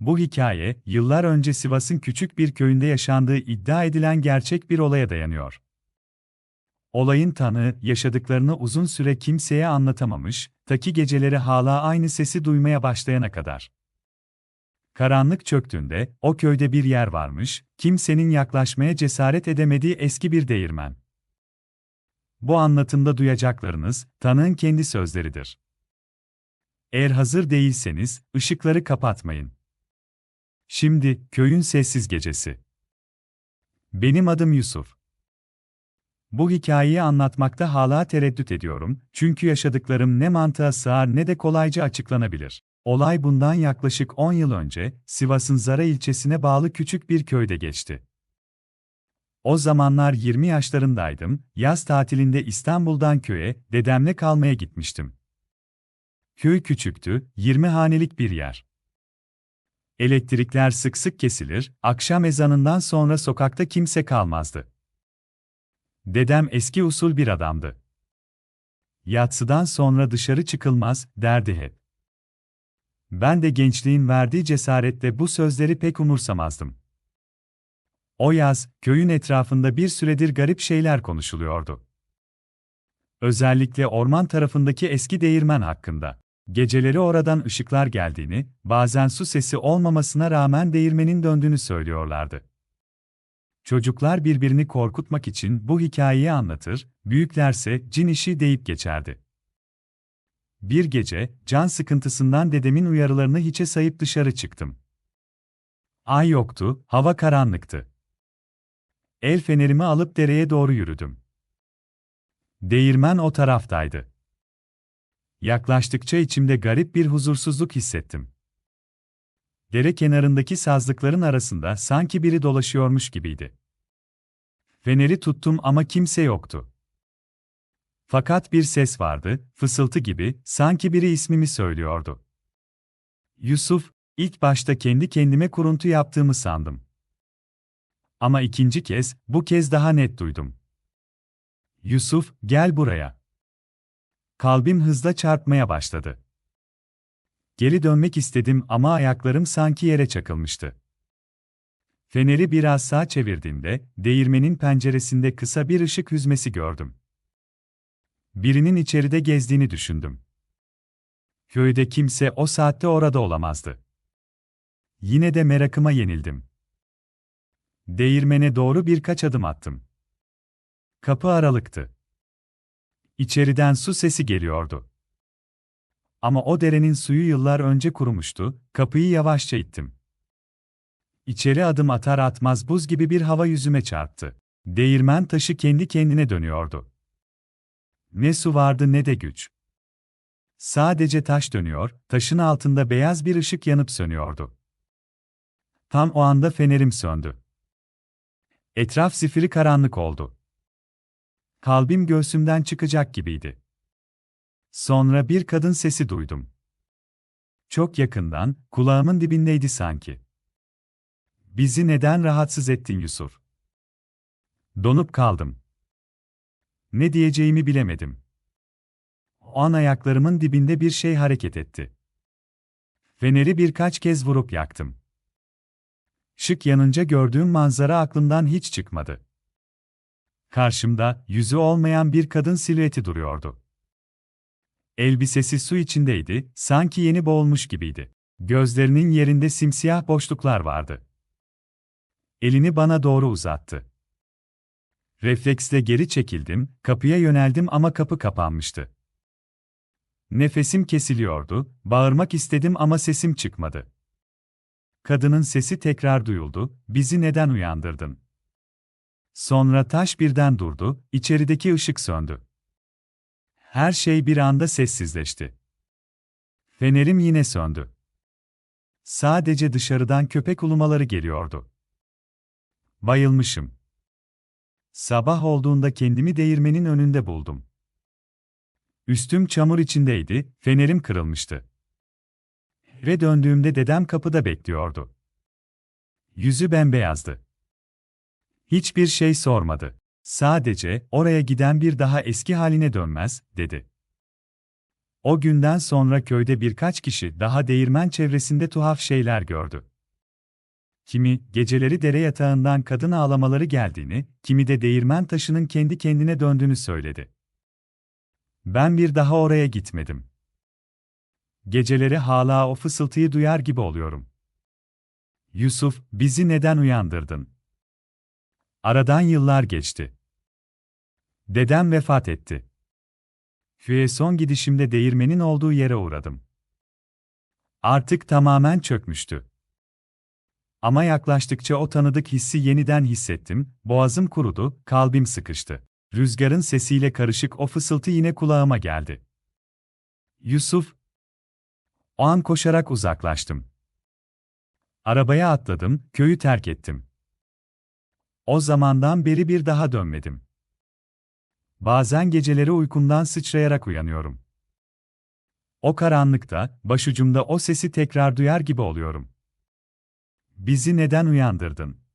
Bu hikaye, yıllar önce Sivas'ın küçük bir köyünde yaşandığı iddia edilen gerçek bir olaya dayanıyor. Olayın tanığı, yaşadıklarını uzun süre kimseye anlatamamış, ta ki geceleri hala aynı sesi duymaya başlayana kadar. Karanlık çöktüğünde, o köyde bir yer varmış, kimsenin yaklaşmaya cesaret edemediği eski bir değirmen. Bu anlatımda duyacaklarınız, tanığın kendi sözleridir. Eğer hazır değilseniz, ışıkları kapatmayın. Şimdi, köyün sessiz gecesi. Benim adım Yusuf. Bu hikayeyi anlatmakta hala tereddüt ediyorum, çünkü yaşadıklarım ne mantığa sığar ne de kolayca açıklanabilir. Olay bundan yaklaşık 10 yıl önce, Sivas'ın Zara ilçesine bağlı küçük bir köyde geçti. O zamanlar 20 yaşlarındaydım, yaz tatilinde İstanbul'dan köye, dedemle kalmaya gitmiştim. Köy küçüktü, 20 hanelik bir yer. Elektrikler sık sık kesilir, akşam ezanından sonra sokakta kimse kalmazdı. Dedem eski usul bir adamdı. Yatsıdan sonra dışarı çıkılmaz, derdi hep. Ben de gençliğin verdiği cesaretle bu sözleri pek umursamazdım. O yaz, köyün etrafında bir süredir garip şeyler konuşuluyordu. Özellikle orman tarafındaki eski değirmen hakkında. Geceleri oradan ışıklar geldiğini, bazen su sesi olmamasına rağmen değirmenin döndüğünü söylüyorlardı. Çocuklar birbirini korkutmak için bu hikayeyi anlatır, büyüklerse cin işi deyip geçerdi. Bir gece, can sıkıntısından dedemin uyarılarını hiçe sayıp dışarı çıktım. Ay yoktu, hava karanlıktı. El fenerimi alıp dereye doğru yürüdüm. Değirmen o taraftaydı. Yaklaştıkça içimde garip bir huzursuzluk hissettim. Dere kenarındaki sazlıkların arasında sanki biri dolaşıyormuş gibiydi. Feneri tuttum ama kimse yoktu. Fakat bir ses vardı, fısıltı gibi, sanki biri ismimi söylüyordu. Yusuf, ilk başta kendi kendime kuruntu yaptığımı sandım. Ama ikinci kez, bu kez daha net duydum. Yusuf, gel buraya. Kalbim hızla çarpmaya başladı. Geri dönmek istedim ama ayaklarım sanki yere çakılmıştı. Feneri biraz sağa çevirdiğimde, değirmenin penceresinde kısa bir ışık hüzmesi gördüm. Birinin içeride gezdiğini düşündüm. Köyde kimse o saatte orada olamazdı. Yine de merakıma yenildim. Değirmene doğru birkaç adım attım. Kapı aralıktı. İçeriden su sesi geliyordu. Ama o derenin suyu yıllar önce kurumuştu, kapıyı yavaşça ittim. İçeri adım atar atmaz buz gibi bir hava yüzüme çarptı. Değirmen taşı kendi kendine dönüyordu. Ne su vardı ne de güç. Sadece taş dönüyor, taşın altında beyaz bir ışık yanıp sönüyordu. Tam o anda fenerim söndü. Etraf zifiri karanlık oldu. Kalbim göğsümden çıkacak gibiydi. Sonra bir kadın sesi duydum. Çok yakından, kulağımın dibindeydi sanki. Bizi neden rahatsız ettin Yusuf? Donup kaldım. Ne diyeceğimi bilemedim. O an ayaklarımın dibinde bir şey hareket etti. Feneri birkaç kez vurup yaktım. Şık yanınca gördüğüm manzara aklımdan hiç çıkmadı. Karşımda, yüzü olmayan bir kadın silüeti duruyordu. Elbisesi su içindeydi, sanki yeni boğulmuş gibiydi. Gözlerinin yerinde simsiyah boşluklar vardı. Elini bana doğru uzattı. Refleksle geri çekildim, kapıya yöneldim ama kapı kapanmıştı. Nefesim kesiliyordu, bağırmak istedim ama sesim çıkmadı. Kadının sesi tekrar duyuldu, bizi neden uyandırdın? Sonra taş birden durdu, içerideki ışık söndü. Her şey bir anda sessizleşti. Fenerim yine söndü. Sadece dışarıdan köpek ulumaları geliyordu. Bayılmışım. Sabah olduğunda kendimi değirmenin önünde buldum. Üstüm çamur içindeydi, fenerim kırılmıştı. Ve döndüğümde dedem kapıda bekliyordu. Yüzü bembeyazdı. Hiçbir şey sormadı. Sadece, oraya giden bir daha eski haline dönmez, dedi. O günden sonra köyde birkaç kişi daha değirmen çevresinde tuhaf şeyler gördü. Kimi, geceleri dere yatağından kadın ağlamaları geldiğini, kimi de değirmen taşının kendi kendine döndüğünü söyledi. Ben bir daha oraya gitmedim. Geceleri hala o fısıltıyı duyar gibi oluyorum. Yusuf, bizi neden uyandırdın? Aradan yıllar geçti. Dedem vefat etti. Köye son gidişimde değirmenin olduğu yere uğradım. Artık tamamen çökmüştü. Ama yaklaştıkça o tanıdık hissi yeniden hissettim, boğazım kurudu, kalbim sıkıştı. Rüzgarın sesiyle karışık o fısıltı yine kulağıma geldi. Yusuf. O an koşarak uzaklaştım. Arabaya atladım, köyü terk ettim. O zamandan beri bir daha dönmedim. Bazen geceleri uykumdan sıçrayarak uyanıyorum. O karanlıkta, başucumda o sesi tekrar duyar gibi oluyorum. Bizi neden uyandırdın?